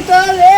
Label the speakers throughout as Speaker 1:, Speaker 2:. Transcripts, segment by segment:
Speaker 1: Pedrito, ve.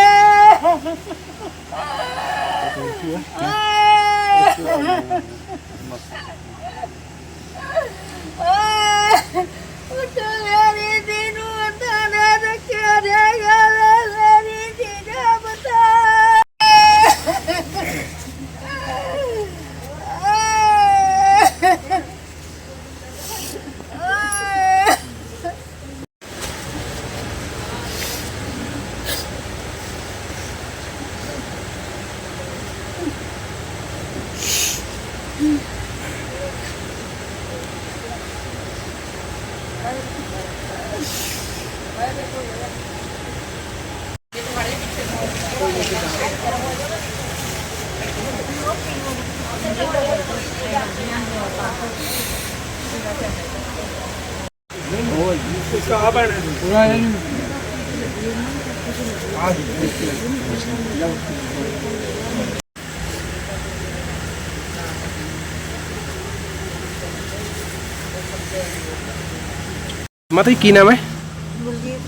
Speaker 2: ਮਾਤਾ ਜੀ ਕੀ ਨਾਮ ਹੈ?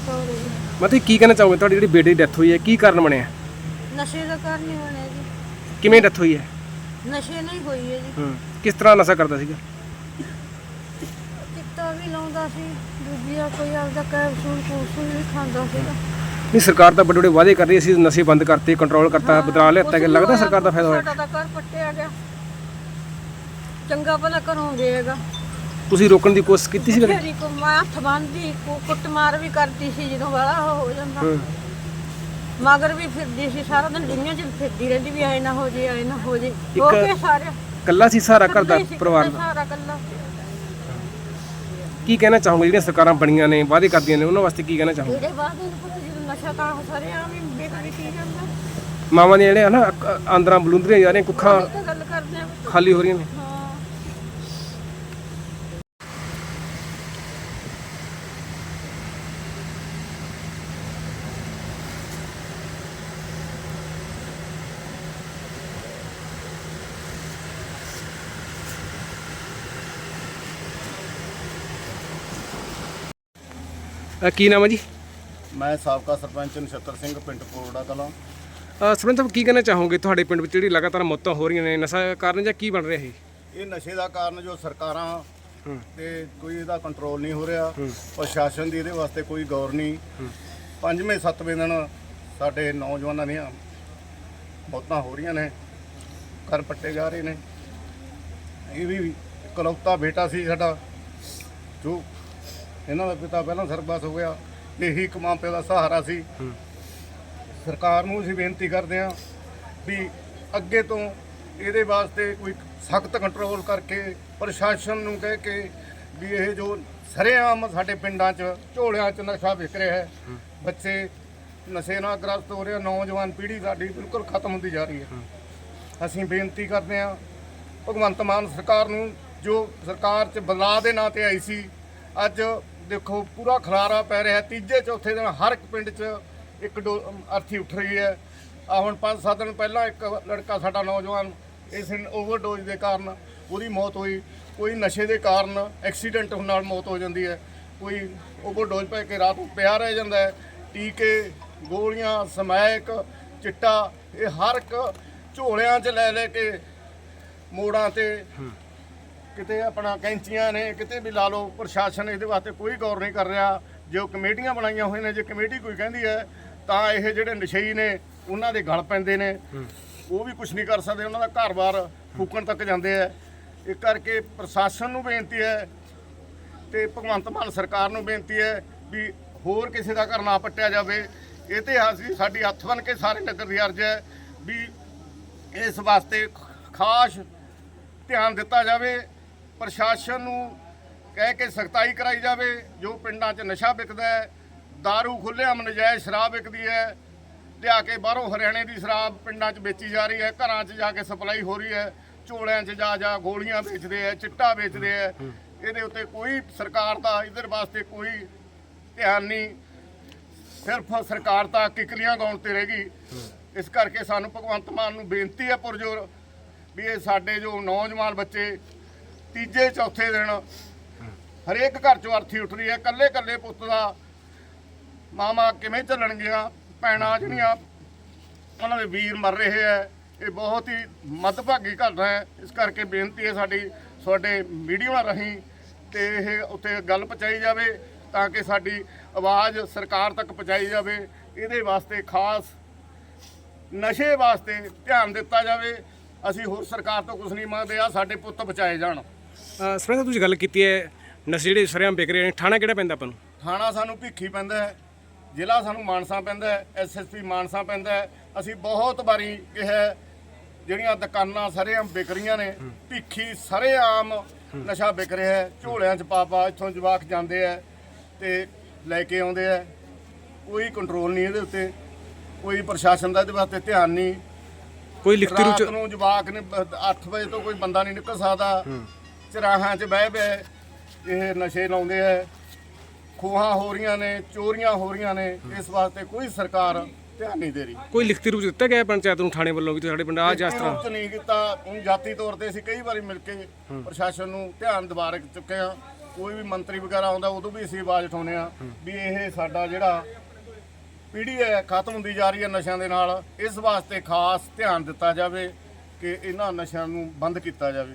Speaker 1: ਕੌਰ ਜੀ।
Speaker 2: ਮਾਤਾ ਜੀ ਕੀ ਕਹਿਣਾ ਚਾਹੋਗੇ? ਤੁਹਾਡੀ ਜਿਹੜੀ ਬੇਟੀ ਦੀ ਡੈਥ ਹੋਈ ਹੈ ਕੀ ਕਾਰਨ ਬਣਿਆ?
Speaker 1: ਨਸ਼ੇ ਦਾ ਕਾਰਨ ਹੀ ਬਣਿਆ ਜੀ।
Speaker 2: ਕਿਵੇਂ ਡੈਥ ਹੋਈ ਹੈ?
Speaker 1: ਨਸ਼ੇ ਨਹੀਂ ਹੋਈ ਹੈ ਜੀ।
Speaker 2: ਹੂੰ। ਕਿਸ ਤਰ੍ਹਾਂ ਨਸ਼ਾ ਕਰਦਾ ਸੀਗਾ?
Speaker 1: ਚਿੱਟਾ ਵੀ ਲਾਉਂਦਾ ਸੀ ਦੂਜੀਆ ਕੋਈ ਆਪਦਾ ਕੈਪਸੂਲ ਕੂਸੂਲ ਵੀ ਖਾਂਦਾ ਸੀਗਾ।
Speaker 2: ਨਹੀਂ ਸਰਕਾਰ ਤਾਂ ਵੱਡੇ ਵੱਡੇ ਵਾਅਦੇ ਕਰ ਰਹੀ ਸੀ ਨਸ਼ੇ ਬੰਦ ਕਰਤੇ ਕੰਟਰੋਲ ਕਰਤਾ ਬਦਲਾ ਲਿਆਤਾ ਕਿ ਲੱਗਦਾ ਸਰਕਾਰ ਦਾ ਫਾਇਦਾ ਹੋਇਆ?
Speaker 1: ਸਾਡਾ ਤਾਂ ਘਰ ਪੱਟਿਆ ਗਿਆ। ਚੰਗਾ ਭਲਾ ਘਰੋਂ ਗਏਗਾ
Speaker 2: ਤੁਸੀਂ ਰੋਕਣ ਦੀ ਕੋਸ਼ਿਸ਼ ਕੀਤੀ ਸੀ ਕਦੇ?
Speaker 1: ਫੇਰੀ ਕੋ ਮੈਂ ਹੱਥ ਬੰਨਦੀ ਕੋ ਕੁੱਟਮਾਰ ਵੀ ਕਰਦੀ ਸੀ ਜਦੋਂ ਵਾਲਾ ਹੋ ਜਾਂਦਾ।
Speaker 2: ਹੂੰ।
Speaker 1: ਮਗਰ ਵੀ ਫਿਰਦੀ ਸੀ ਸਾਰਾ ਦਿਨ ਦੁਨੀਆ 'ਚ ਫਿਰਦੀ ਰਹਿੰਦੀ ਵੀ ਐ ਨਾ ਹੋ ਜੇ ਐ ਨਾ ਹੋ ਜੇ। ਹੋ
Speaker 2: ਇੱਕ
Speaker 1: ਕੇ ਸਾਰੇ
Speaker 2: ਕੱਲਾ ਸੀ ਸਾਰਾ ਘਰ ਦਾ ਪਰਿਵਾਰ ਦਾ
Speaker 1: ਸਾਰਾ ਕੱਲਾ
Speaker 2: ਕੀ ਕਹਿਣਾ ਚਾਹੋਗੇ ਜਿਹੜੀਆਂ ਸਰਕਾਰਾਂ ਬਣੀਆਂ ਨੇ ਵਾਅਦੇ ਕਰਦੀਆਂ ਨੇ ਉਹਨਾਂ ਵਾਸਤੇ ਕੀ ਕਹਿਣਾ ਚਾਹੋਗੇ?
Speaker 1: ਇਹਦੇ ਬਾਅਦ ਇਹਨੂੰ ਪਤਾ ਜਦੋਂ ਨਸ਼ਾ ਤਾਂ ਸਾਰੇ ਆਮ ਹੀ ਵਿਕ ਵਿਕੀ ਜਾਂਦਾ।
Speaker 2: ਮਾਵਾਂ ਦੀਆਂ ਜਿਹੜੇ ਹਨਾ ਅੱਕ- ਆਂਦਰਾਂ ਬਲੁੰਦਰੀਆਂ ਜਾ ਰਹੀਆਂ ਕੁੱਖਾਂ
Speaker 1: ਇਹ ਤਾਂ ਗੱਲ ਕਰਦੇ ਆ
Speaker 2: ਖਾਲੀ ਹੋ ਰਹੀਆਂ ਨੇ। ਅ, ਕੀ ਨਾਮ ਹੈ ਜੀ?
Speaker 3: ਮੈਂ ਸਾਬਕਾ ਸਰਪੰਚ ਨਛੱਤਰ ਸਿੰਘ ਪਿੰਡ ਕੋਰੜਾ ਕਲਾਂ।
Speaker 2: ਅ, ਸਰਪੰਚ ਸਾਹਿਬ ਕੀ ਕਹਿਣਾ ਚਾਹੋਗੇ ਤੁਹਾਡੇ ਪਿੰਡ ਵਿੱਚ ਜਿਹੜੀ ਲਗਾਤਾਰ ਮੌਤਾਂ ਹੋ ਰਹੀਆਂ ਨੇ? ਨਸ਼ਾ ਕਾਰਨ ਜਾਂ ਕੀ ਬਣ ਰਿਹਾ ਇਹ?
Speaker 3: ਇਹ ਨਸ਼ੇ ਦਾ ਕਾਰਨ ਜੋ ਸਰਕਾਰਾਂ। ਤੇ ਕੋਈ ਇਹਦਾ ਕੰਟਰੋਲ ਨਹੀਂ ਹੋ ਰਿਹਾ। ਪ੍ਰਸ਼ਾਸਨ ਦੀ ਇਹਦੇ ਵਾਸਤੇ ਕੋਈ ਗੌਰ ਨਹੀਂ। ਪੰਜਵੇਂ ਸੱਤਵੇਂ ਦਿਨ ਸਾਡੇ ਨੌਜਵਾਨਾਂ ਦੀਆਂ ਮੌਤਾਂ ਹੋ ਰਹੀਆਂ ਨੇ। ਘਰ ਪੱਟੇ ਜਾ ਰਹੇ ਨੇ। ਇਹ ਵੀ ਇਕਲੌਤਾ ਬੇਟਾ ਸੀ ਸਾਡਾ ਜੋ ਇਹਨਾਂ ਦਾ ਪਿਤਾ ਪਹਿਲਾਂ ਸਰਬਸ ਹੋ ਗਿਆ ਇਹੀ ਇੱਕ ਮਾਂ ਪਿਓ ਦਾ ਸਹਾਰਾ ਸੀ। ਸਰਕਾਰ ਨੂੰ ਅਸੀਂ ਬੇਨਤੀ ਕਰਦੇ ਹਾਂ ਵੀ ਅੱਗੇ ਤੋਂ ਇਹਦੇ ਵਾਸਤੇ ਕੋਈ ਸਖਤ ਕੰਟਰੋਲ ਕਰਕੇ ਪ੍ਰਸ਼ਾਸਨ ਨੂੰ ਕਹਿ ਕੇ ਵੀ ਇਹ ਜੋ ਸਰੇਆਮ ਸਾਡੇ ਪਿੰਡਾਂ 'ਚ ਝੋਲਿਆਂ 'ਚ ਨਸ਼ਾ ਵਿਕ ਰਿਹਾ ਹੈ ਬੱਚੇ ਨਸ਼ੇ ਨਾਲ ਗ੍ਰਸਤ ਹੋ ਰਹੇ ਨੌਜਵਾਨ ਪੀੜ੍ਹੀ ਸਾਡੀ ਬਿਲਕੁਲ ਖਤਮ ਹੁੰਦੀ ਜਾ ਰਹੀ ਹੈ। ਅਸੀਂ ਬੇਨਤੀ ਕਰਦੇ ਹਾਂ ਭਗਵੰਤ ਮਾਨ ਸਰਕਾਰ ਨੂੰ ਜੋ ਸਰਕਾਰ 'ਚ ਬਦਲਾਅ ਦੇ ਨਾਂ ਤੇ ਆਈ ਸੀ ਅੱਜ ਦੇਖੋ, ਪੂਰਾ ਖਲਾਰਾ ਪੈ ਰਿਹਾ। ਤੀਜੇ, ਚੌਥੇ ਦਿਨ ਹਰ ਇੱਕ ਪਿੰਡ 'ਚ ਇੱਕ ਡੋ ਅਰਥੀ ਉੱਠ ਰਹੀ ਹੈ। ਆ ਹੁਣ 5-7 ਦਿਨ ਪਹਿਲਾਂ ਇੱਕ ਲੜਕਾ ਸਾਡਾ ਨੌਜਵਾਨ ਇਸ ਓਵਰਡੋਜ਼ ਦੇ ਕਾਰਨ ਉਹਦੀ ਮੌਤ ਹੋਈ। ਕੋਈ ਨਸ਼ੇ ਦੇ ਕਾਰਨ ਐਕਸੀਡੈਂਟ ਹੋਣ ਨਾਲ ਮੌਤ ਹੋ ਜਾਂਦੀ ਹੈ। ਕੋਈ ਓਵਰਡੋਜ਼ ਪੈ ਕੇ ਰਾਤ ਨੂੰ ਪਿਆ ਰਹਿ ਜਾਂਦਾ ਹੈ। ਟੀਕੇ, ਗੋਲੀਆਂ, ਸਮੈਕ, ਚਿੱਟਾ, ਇਹ ਹਰ ਇੱਕ ਝੋਲਿਆਂ 'ਚ ਲੈ ਲੈ ਕੇ ਮੋੜਾਂ ਤੇ ਕਿਤੇ ਆਪਣਾ ਕੈਂਚੀਆਂ ਨੇ, ਕਿਤੇ ਵੀ ਲਾ ਲਓ, ਪ੍ਰਸ਼ਾਸਨ ਇਹਦੇ ਵਾਸਤੇ ਕੋਈ ਗੌਰ ਨਹੀਂ ਕਰ ਰਿਹਾ। ਜੋ ਕਮੇਟੀਆਂ ਬਣਾਈਆਂ ਹੋਈਆਂ ਨੇ, ਜੇ ਕਮੇਟੀ ਕੋਈ ਕਹਿੰਦੀ ਹੈ, ਤਾਂ ਇਹ ਜਿਹੜੇ ਨਸ਼ਈ ਨੇ, ਉਹਨਾਂ ਦੇ ਗਲ ਪੈਂਦੇ ਨੇ। ਉਹ ਵੀ ਕੁਝ ਨਹੀਂ ਕਰ ਸਕਦੇ, ਉਹਨਾਂ ਦਾ ਘਰ-ਬਾਰ ਫੂਕਣ ਤੱਕ ਜਾਂਦੇ ਆ। ਇਹ ਕਰਕੇ ਪ੍ਰਸ਼ਾਸਨ ਨੂੰ ਬੇਨਤੀ ਹੈ ਤੇ ਭਗਵੰਤ ਮਾਨ ਸਰਕਾਰ ਨੂੰ ਬੇਨਤੀ ਹੈ ਵੀ ਹੋਰ ਕਿਸੇ ਦਾ ਘਰ ਨਾ ਪੱਟਿਆ ਜਾਵੇ। ਇਹ ਤੇ ਅਸੀਂ ਸਾਡੀ ਹੱਥ ਬਨ ਕੇ ਸਾਰੇ ਨਗਰ ਦੀ ਅਰਜ਼ ਹੈ ਵੀ ਇਸ ਵਾਸਤੇ ਖਾਸ ਧਿਆਨ ਦਿੱਤਾ ਜਾਵੇ। ਪ੍ਰਸ਼ਾਸਨ ਨੂੰ ਕਹਿ ਕੇ ਸਖਤਾਈ ਕਰਾਈ ਜਾਵੇ, ਜੋ ਪਿੰਡਾਂ 'ਚ ਨਸ਼ਾ ਵਿਕਦਾ ਹੈ दारू ਖੁੱਲ੍ਹੇਆਮ ਨਜਾਇਜ਼ ਸ਼ਰਾਬ ਵਿਕਦੀ ਹੈ, ਲਿਆ ਕੇ ਬਾਹਰੋਂ ਹਰਿਆਣੇ ਦੀ ਸ਼ਰਾਬ ਪਿੰਡਾਂ 'ਚ ਵੇਚੀ ਜਾ ਰਹੀ ਹੈ, ਘਰਾਂ 'ਚ ਜਾ ਕੇ ਸਪਲਾਈ ਹੋ ਰਹੀ ਹੈ, ਝੋਲਿਆਂ 'ਚ ਜਾ ਜਾ ਗੋਲੀਆਂ ਵੇਚਦੇ ਆ ਚਿੱਟਾ ਵੇਚਦੇ ਆ ਇਹਦੇ ਉੱਤੇ ਕੋਈ ਸਰਕਾਰ ਦਾ ਇਧਰ ਵਾਸਤੇ ਕੋਈ ਧਿਆਨ ਨਹੀਂ, ਸਿਰਫ ਸਰਕਾਰ ਤਾਂ ਕਿਕਲੀਆਂ ਗਾਉਣ ਤੇ ਰਹਿ ਗਈ। ਇਸ ਕਰਕੇ ਸਾਨੂੰ ਭਗਵੰਤ ਮਾਨ ਨੂੰ ਬੇਨਤੀ ਹੈ ਪੁਰਜੋਰ ਵੀ ਇਹ ਸਾਡੇ ਜੋ ਨੌਜਵਾਨ ਬੱਚੇ ਤੀਜੇ ਚੌਥੇ ਦਿਨ ਹਰੇਕ ਘਰ ਚੋਂ ਅਰਥੀ ਉੱਠ ਰਹੀ ਹੈ। ਕੱਲੇ ਕੱਲੇ ਪੁੱਤ ਦਾ ਮਾਮਾ ਕਿਵੇਂ ਚੱਲਣਗੀਆਂ, ਭੈਣਾਂ ਜਿਹੜੀਆਂ ਉਹਨਾਂ ਦੇ ਵੀਰ ਮਰ ਰਹੇ ਹੈ, ਇਹ ਬਹੁਤ ਹੀ ਮੱਦਭਾਗੀ ਘਟਨਾ ਹੈ। ਇਸ ਕਰਕੇ ਬੇਨਤੀ ਹੈ ਸਾਡੀ, ਤੁਹਾਡੇ ਮੀਡੀਆ ਰਾਹੀਂ ਤੇ ਇਹ ਉੱਥੇ ਗੱਲ ਪਹੁੰਚਾਈ ਜਾਵੇ ਤਾਂ ਕਿ ਸਾਡੀ ਆਵਾਜ਼ ਸਰਕਾਰ ਤੱਕ ਪਹੁੰਚਾਈ ਜਾਵੇ। ਇਹਦੇ ਵਾਸਤੇ ਖਾਸ ਨਸ਼ੇ ਵਾਸਤੇ ਧਿਆਨ ਦਿੱਤਾ ਜਾਵੇ। ਅਸੀਂ ਹੋਰ ਸਰਕਾਰ ਤੋਂ ਕੁਝ ਨਹੀਂ ਮੰਗਦੇ ਆ ਸਾਡੇ ਪੁੱਤ ਬਚਾਏ ਜਾਣ।
Speaker 2: ਸਰਪੰਚ ਤੁਸੀਂ ਗੱਲ ਕੀਤੀ ਹੈ ਨਸ਼ੇ ਜਿਹੜੇ ਸਰਿਆਮ ਵਿਕ ਰਹੇ ਨੇ ਥਾਣਾ ਕਿਹੜਾ ਪੈਂਦਾ ਆਪਾਂ ਨੂੰ?
Speaker 3: ਥਾਣਾ ਸਾਨੂੰ ਭਿੱਖੀ ਪੈਂਦਾ ਹੈ ਜ਼ਿਲ੍ਹਾ ਸਾਨੂੰ ਮਾਨਸਾ ਪੈਂਦਾ ਹੈ ਐਸਐਸਪੀ ਮਾਨਸਾ ਪੈਂਦਾ ਹੈ। ਅਸੀਂ ਬਹੁਤ ਵਾਰੀ ਕਿਹਾ ਜਿਹੜੀਆਂ ਦੁਕਾਨਾਂ ਸਰੇਆਮ ਵਿਕ ਰਹੀਆਂ ਨੇ ਭਿੱਖੀ ਸਰੇਆਮ ਨਸ਼ਾ ਵਿਕ ਰਿਹਾ ਹੈ ਝੋਲਿਆਂ 'ਚ ਪਾ ਪਾ ਇੱਥੋਂ ਜਵਾਕ ਜਾਂਦੇ ਆ ਤੇ ਲੈ ਕੇ ਆਉਂਦੇ ਆ ਕੋਈ ਕੰਟਰੋਲ ਨਹੀਂ ਇਹਦੇ ਉੱਤੇ ਕੋਈ ਪ੍ਰਸ਼ਾਸਨ ਦਾ ਇਹਦੇ ਵਾਸਤੇ ਧਿਆਨ ਨਹੀਂ।
Speaker 2: ਕੋਈ ਲਿਖਤੀ ਰੂਪ
Speaker 3: ਨੂੰ ਜਵਾਕ ਨੇ 8 ਵਜੇ ਤੋਂ ਕੋਈ ਬੰਦਾ ਨਹੀਂ ਨਿਕਲ ਸਕਦਾ। ਚਰਾਹਾਂ 'ਚ ਬਹਿ ਬਹਿ ਇਹ ਨਸ਼ੇ ਲਾਉਂਦੇ ਆ। ਖੋਹਾਂ ਹੋ ਰਹੀਆਂ ਨੇ ਚੋਰੀਆਂ ਹੋ ਰਹੀਆਂ ਨੇ। ਇਸ ਵਾਸਤੇ ਕੋਈ ਸਰਕਾਰ ਧਿਆਨ ਨਹੀਂ ਦੇ ਰਹੀ।
Speaker 2: ਕੋਈ ਲਿਖਤੀ ਰੂਪ ਦਿੱਤਾ ਗਿਆ ਪੰਚਾਇਤ ਨੂੰ ਥਾਣੇ ਵੱਲੋਂ ਵੀ ਸਾਡੇ ਪਿੰਡ ਆ ਜਾਂ ਇਸ ਤਰ੍ਹਾਂ?
Speaker 3: ਨਹੀਂ ਕੀਤਾ। ਹੁਣ ਜਾਤੀ ਤੌਰ ਤੇ ਅਸੀਂ ਕਈ ਵਾਰੀ ਮਿਲ ਕੇ ਪ੍ਰਸ਼ਾਸਨ ਨੂੰ ਧਿਆਨ ਦਿਵਾ ਰਹੇ ਚੁੱਕੇ ਆ ਕੋਈ ਵੀ ਮੰਤਰੀ ਵਗੈਰਾ ਆਉਂਦਾ ਉਦੋਂ ਵੀ ਅਸੀਂ ਆਵਾਜ਼ ਉਠਾਉਂਦੇ ਆ ਵੀ ਇਹ ਸਾਡਾ ਜਿਹੜਾ ਪੀੜ੍ਹੀ ਹੈ ਖਤਮ ਹੁੰਦੀ ਜਾ ਰਹੀ ਹੈ ਨਸ਼ਿਆਂ ਦੇ ਨਾਲ। ਇਸ ਵਾਸਤੇ ਖਾਸ ਧਿਆਨ ਦਿੱਤਾ ਜਾਵੇ ਕਿ ਇਹਨਾਂ ਨਸ਼ਿਆਂ ਨੂੰ ਬੰਦ ਕੀਤਾ ਜਾਵੇ।